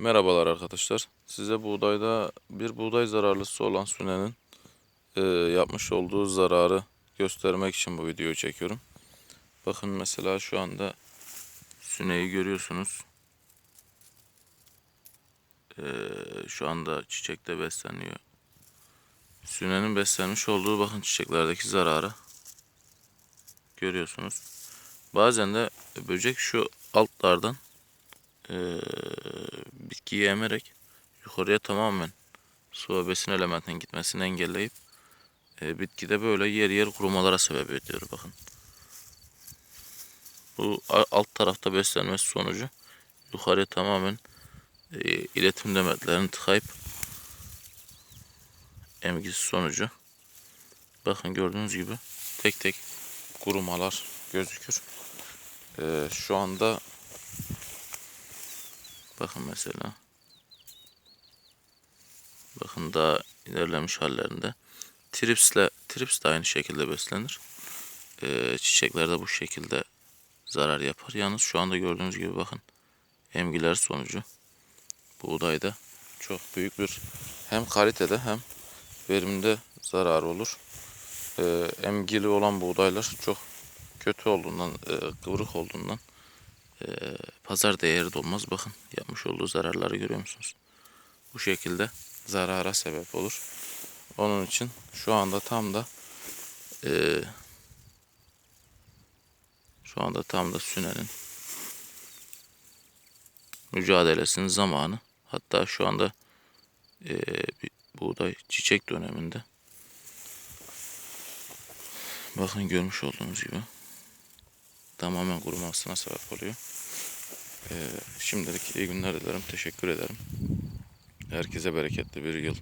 Merhabalar arkadaşlar. Size buğdayda bir buğday zararlısı olan sünenin e, yapmış olduğu zararı göstermek için bu videoyu çekiyorum. Bakın mesela şu anda süneyi görüyorsunuz. E, şu anda çiçekte besleniyor. Sünenin beslenmiş olduğu bakın çiçeklerdeki zararı görüyorsunuz. Bazen de böcek şu altlardan eee bitkiyi emerek yukarıya tamamen su ve besin elementinin gitmesini engelleyip e, bitkide böyle yer yer kurumalara sebep ediyor bakın. Bu alt tarafta beslenmesi sonucu yukarıya tamamen e, iletim demetlerini tıkayıp emgisi sonucu bakın gördüğünüz gibi tek tek kurumalar gözükür. E, şu anda Bakın mesela. Bakın daha ilerlemiş hallerinde. Tripsle, trips de aynı şekilde beslenir. Ee, çiçekler de bu şekilde zarar yapar. Yalnız şu anda gördüğünüz gibi bakın emgiler sonucu buğdayda çok büyük bir hem kalitede hem verimde zarar olur. Ee, emgili olan buğdaylar çok kötü olduğundan, e, kıvrık olduğundan e, pazar değeri de olmaz. Bakın yapmış olduğu zararları görüyor musunuz? Bu şekilde zarara sebep olur. Onun için şu anda tam da e, şu anda tam da sünenin mücadelesinin zamanı. Hatta şu anda e, buğday çiçek döneminde. Bakın görmüş olduğunuz gibi tamamen kurumasına sebep oluyor. Ee, şimdilik iyi günler dilerim. Teşekkür ederim. Herkese bereketli bir yıl